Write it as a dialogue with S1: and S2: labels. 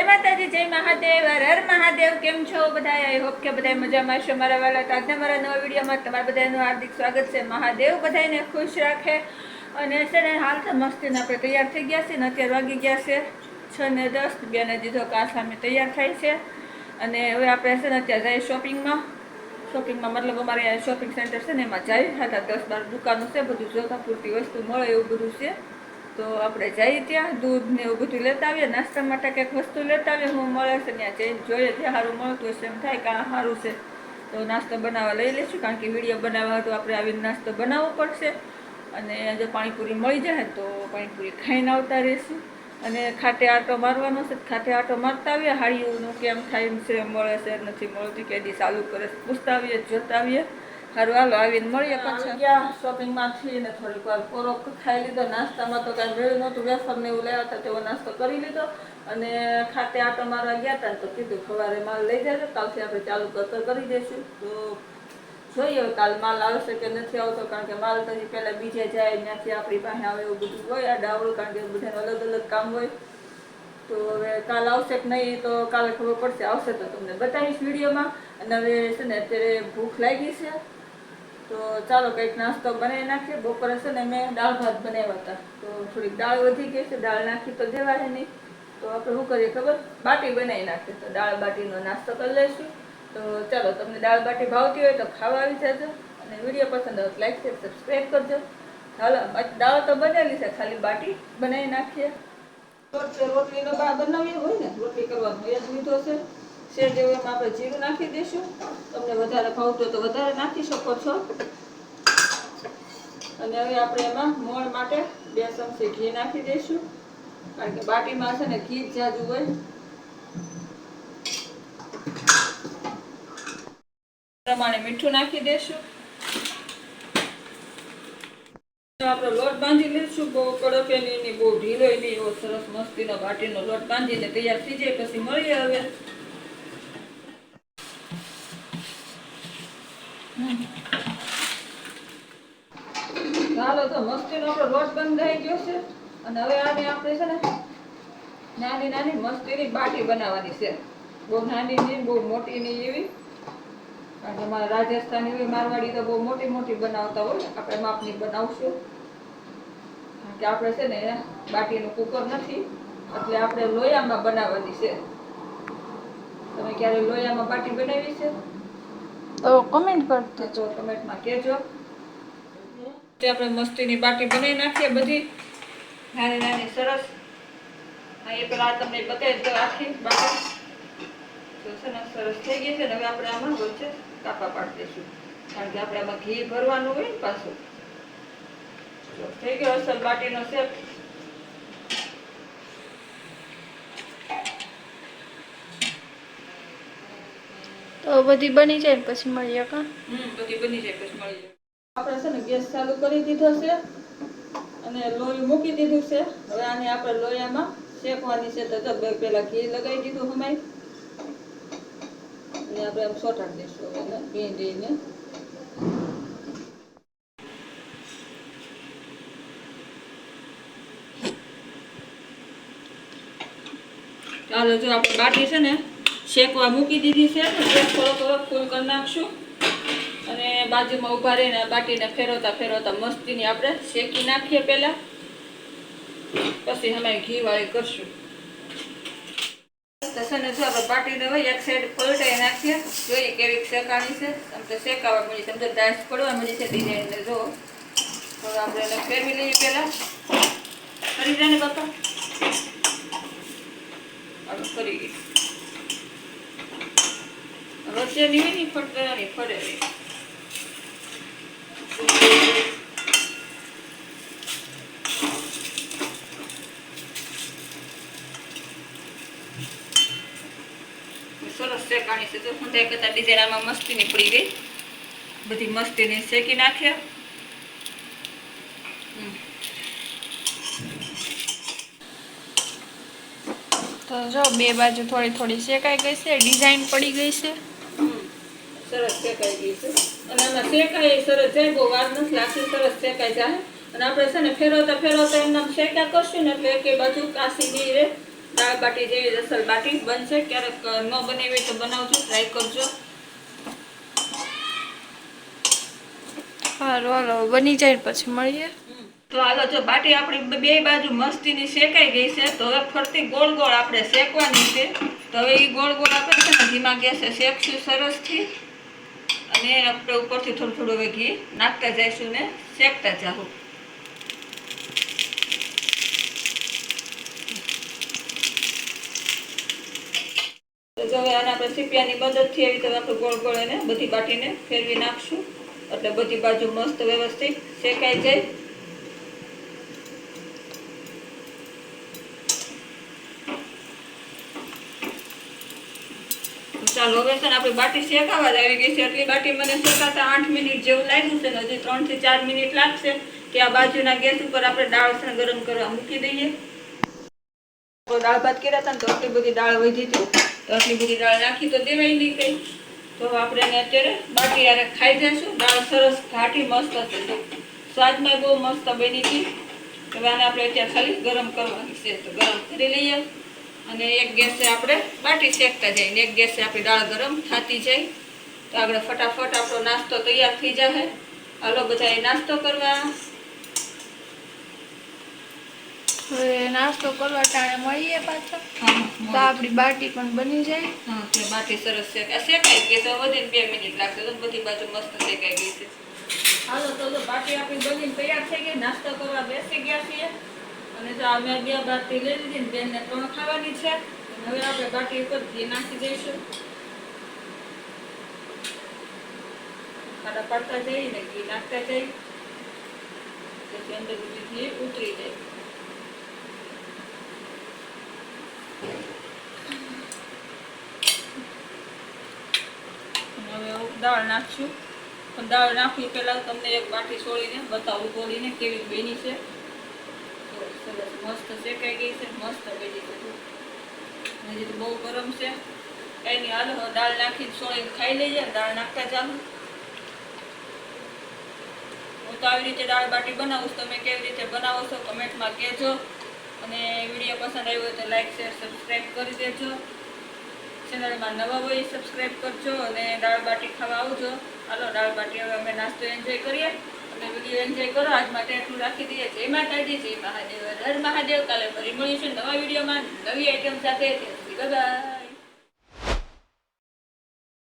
S1: જય માતાજી, જય મહાદેવ, હર મહાદેવ, કેમ છો બધા આઈ હોપ કે બધા મજામાં છો મારા વાલા, તો આજના મારા નવા વિડીયોમાં તમારા બધાનું હાર્દિક સ્વાગત છે. મહાદેવ બધાને ખુશ રાખે અને છે ને હાલ તો મસ્તીને આપણે તૈયાર થઈ ગયા છે ને અત્યારે વાગી ગયા છે છ ને દસ. બેને દીધો કા સામે તૈયાર થાય છે. અને હવે આપણે છે ને અત્યારે જઈએ શોપિંગમાં. શોપિંગમાં મતલબ અમારે શોપિંગ સેન્ટર છે ને એમાં જઈ હતા દસ બાર દુકાનો છે, બધું જોતા પૂરતી વસ્તુ મળે એવું બધું છે. તો આપણે જઈએ ત્યાં, દૂધ ને એવું બધું લેતા આવીએ, નાસ્તા માટે કંઈક વસ્તુ લેતા આવીએ, હું મળે છે ત્યાં જઈને જોઈએ ત્યાં સારું મળતું હશે એમ થાય કે આ સારું છે. તો નાસ્તો બનાવવા લઈ લઈશું, કારણ કે વીડિયો બનાવવા તો આપણે આવીને નાસ્તો બનાવવો પડશે. અને જો પાણીપુરી મળી જાય તો પાણીપુરી ખાઈને આવતા રહીશું. અને ખાટે આટો મારવાનો છે, ખાટે આટો મારતા આવીએ હાડીઓનું કેમ થાય એમ છે, મળે છે, નથી મળતું, કે ચાલુ કરે પૂછતા આવીએ, જોતા આવીએ. સારું હાલો આવીને મળીએ પાછા. ગયા શોપિંગમાંથી ને થોડીક વાર કોરોક ખાઈ લીધો નાસ્તામાં તો કાંઈ મેળ્યું નહોતું વેફર ને એવું લેવા હતા તેવો નાસ્તો કરી લીધો. અને ખાતે આટો મારવા ગયા હતા તો કીધું સવારે માલ લઈ જાય કાલથી આપણે ચાલુ કરતો કરી દઈશું. તો જોઈએ કાલ માલ આવશે કે નથી આવતો કારણ કે માલ તો પહેલાં બીજે જાય ત્યાંથી આપણી પાસે આવે એવું બધું હોય આ ડાવડું કારણ કે બધાનું અલગ અલગ કામ હોય. તો હવે કાલ આવશે કે નહીં તો કાલે ખબર પડશે આવશે તો તમને બતાવીશ વિડીયોમાં. અને હવે છે ને અત્યારે ભૂખ લાગી છે. તો ચાલો કંઈક નાસ્તો બનાવી નાખીએ. બપોરે છે ને મેં દાળ ભાત બનાવ્યા હતા. તો થોડીક દાળ વધી ગઈ છે. દાળ નાખી તો દેવાય નહીં. તો આપણે શું કરીએ ખબર? બાટી બનાવી નાખીએ. તો દાળ બાટીનો નાસ્તો કરી લઈશું. તો ચાલો, તમને દાળ બાટી ભાવતી હોય તો ખાવા આવી જજો. અને વીડિયો પસંદ આવે તો લાઈક શેર, સબસ્ક્રાઈબ કરજો. બાકી દાળ તો બનેલી છે. ખાલી બાટી બનાવી નાખીએ. રોટ- રોટલીનો બા બનાવીએ હોય ને? રોટલી કરવાનું એ જ લીધો છે. શેર જેવું એમાં આપણે જીરું નાખી દઈશું તમને વધારે ભાવતું તો વધારે નાખી શકો છો. અને હવે આપણે એમાં મોણ માટે બે ચમચી ઘી નાખી દઈશું કારણ કે બાટીમાં છે ને ઘી જાજુ હોય. પ્રમાણે મીઠું નાખી દઈશું આપણે લોટ બાંધી લઈશું બહુ કડક એની બહુ ઢીલો એની, એવો સરસ મસ્તીનો બાટીનો લોટ બાંધીને તૈયાર થઈ જાય પછી મળીએ હવે. ચાલો તો મસ્તીનો આપણો લોટ બંધાઈ ગયો છે. અને હવે આને આપણે છે ને નાની નાની મસ્તીની બાટી બનાવવાની છે. બહુ નાની નહીં, બહુ મોટી નહીં એવી. કારણ કે અમારા રાજસ્થાની હોય મારવાડી તો બહુ મોટી મોટી બનાવતા હોય. આપણે માપની બનાવશું. કે આપણે છે ને બાટીનું કુકર નથી. એટલે આપણે લોયામાં બનાવવાની છે. તમે ક્યારે લોયામાં બાટી બનાવી છે?
S2: તો કમેન્ટ કરજો
S1: તો કમેન્ટમાં કહેજો. તે આપણે મસ્તીની બાટી બનાવી નાખીએ બધી. નાની નાની સરસ. હા, એ પેલા તમને બતાવી દો આખી બાટી. તો છે ને સરસ થઈ ગઈ છે ને હવે આપણે આમાં વચ્ચે કાપા પાડી દઈશું. કારણ કે આપણે આમાં ઘી ભરવાનું હોય ને પાછું. તો થઈ ગયો અસલ બાટીનો શેપ
S2: બધી બની જાય ને પછી મળીએ કા?
S1: બધી બની જાય પછી મળી જાય આપણે છે ને ગેસ ચાલુ કરી દીધો છે અને લોહી મૂકી દીધું છે. હવે આને આપણે લોયામાં શેકવાની છે. તો તો બે પેલા ઘી લગાવી દીધું હમાય. અને આપણે આમ સોટાડી દઈશું હવે એને ઘી ચાલો જો આપણે બાટી છે ને શેકવા મૂકી દીધી છે. તો ગેસ થોડો થોડો ફૂલ કરી નાખશું. અને બાજુમાં ઊભા રહીને બાટીને ફેરવતા ફેરવતા મસ્તીની આપણે શેકી નાખીએ પહેલાં. પછી અમે ઘી વાળી કરશું. તો છે ને જો આપણે એક સાઈડ પલટાઈ નાખીએ. જોઈએ કેવી શેકાણી છે. આમ તો શેકાવા મળી આમ દાસ મળી છે ડિઝાઇનને જો તો આપણે એને ફેરવી લઈએ પહેલા. કરી જાય ને બાપા. હવે કરી. ગઈ વચ્ચે નહીં ની ફટકરાની ફરે સરસ શેકાણી છે તો હું ત્યાં કરતા ડિઝાઇન આમાં મસ્તીની પડી ગઈ બધી મસ્તીની શેકી નાખ્યા.
S2: તો જો બે બાજુ થોડી થોડી શેકાઈ ગઈ છે, ડિઝાઇન પડી ગઈ છે.
S1: સરસ શેકાઈ ગઈ છે. અને આમાં શેકાય સરસ જાય બહુ વાર નથી લાગતી સરસ શેકાઈ જાય. અને આપણે છે ને ફેરવતા ફેરવતા એમને શેકા કરશું ને એટલે એકે બાજુ કાશી ગઈ રહે. દાળ બાટી જેવી રસલ બાટી બનશે. ક્યારેક ન બની તો બનાવજો ટ્રાય કરજો.
S2: સારું હાલો બની જાય પછી મળીએ.
S1: તો હાલો જો બાટી આપણી બે બાજુ મસ્તીની શેકાઈ ગઈ છે તો હવે ફરતી ગોળ ગોળ આપણે શેકવાની છે. તો હવે એ ગોળ ગોળ આપણે છે ને ધીમા ગેસે શેકશું સરસથી. અને આપણે ઉપરથી થોડું થોડું હવે ઘી નાખતા જઈશું ને શેકતા જાઉં હવે આને આપણે સીપિયાની મદદથી એવી રીતે આપણે ગોળ ગોળ એને બધી બાટીને ફેરવી નાખશું. એટલે બધી બાજુ મસ્ત વ્યવસ્થિત શેકાઈ જાય. ચાલો, હવે છે ને આપણે બાટી શેકાવા જ આવી ગઈ છે. એટલી બાટી મને શેકાતા આઠ મિનિટ જેવું લાગ્યું છે ને હજી ત્રણથી ચાર મિનિટ લાગશે કે આ બાજુના ગેસ ઉપર આપણે દાળ છે ગરમ કરવા મૂકી દઈએ. દાળ ભાત કર્યા હતા ને તો આટલી બધી દાળ વધી હતી. તો આટલી બધી દાળ નાખી તો દેવાય નહીં કઈ તો આપણે અત્યારે બાટી યારે ખાઈ જઈશું. દાળ સરસ ઘાટી મસ્ત હતી સ્વાદમાં બહુ મસ્ત બની હતી. હવે આને આપણે અત્યારે ખાલી ગરમ કરવાની છે. તો ગરમ કરી લઈએ. અને એક ગેસે આપણે બાટી શેકતા જઈએ ને એક ગેસે આપણી દાળ ગરમ થતી જાય. તો આપણે ફટાફટ આપણો નાસ્તો તૈયાર થઈ જશે હાલો બધા નાસ્તો કરવા.
S2: હવે નાસ્તો કરવા ટાણે મળીએ પાછા.
S1: હા,
S2: તો આપણી બાટી પણ બની જાય.
S1: હા તે બાટી સરસ છે શેકાઈ ગઈ તો વધીને બે મિનિટ લાગશે. તો બધી બાજુ મસ્ત શેકાઈ ગઈ છે. હાલો તો બાટી આપણી બનીને તૈયાર થઈ ગઈ નાસ્તો કરવા બેસી ગયા છીએ. અને જો અમે બે બાટી લઈ ને બેનને ત્રણ ખાવાની છે. હવે આપણે બાટી ઉપર ઘી નાખી દઈશું. ખાડા પાડતા જઈએ ને ઘી નાખતા જઈએ. જેથી અંદર બધી ઘી ઉતરી જાય. દાળ નાખશું. પણ દાળ નાખવી પહેલાં તમને એક બાટી છોડીને બતાવું તોડીને કેવી બની છે. તો સરસ મસ્ત શેકાઈ ગઈ છે, મસ્ત બની છે. હજી તો બહુ ગરમ છે. એની હાલ દાળ નાખીને છોડીને ખાઈ લઈએ, દાળ નાખતા ચાલુ. હું તો આવી રીતે દાળ બાટી બનાવું તમે કેવી રીતે બનાવો છો કમેન્ટમાં કહેજો. અને વીડિયો પસંદ આવ્યો હોય તો લાઈક, શેર સબસ્ક્રાઈબ કરી દેજો. ચેનલમાં નવા હોય સબસ્ક્રાઈબ કરજો અને દાળ બાટી ખાવા આવજો. હાલો, દાળ બાટી હવે અમે નાસ્તો એન્જોય કરીએ. અને વીડિયો એન્જોય કરો. આજ માટે એટલું રાખી દઈએ. જય માતાજી, જય મહાદેવ. હર મહાદેવ. કાલે ફરી મળીશું નવા વિડીયોમાં. નવી આઈટમ સાથે. બાય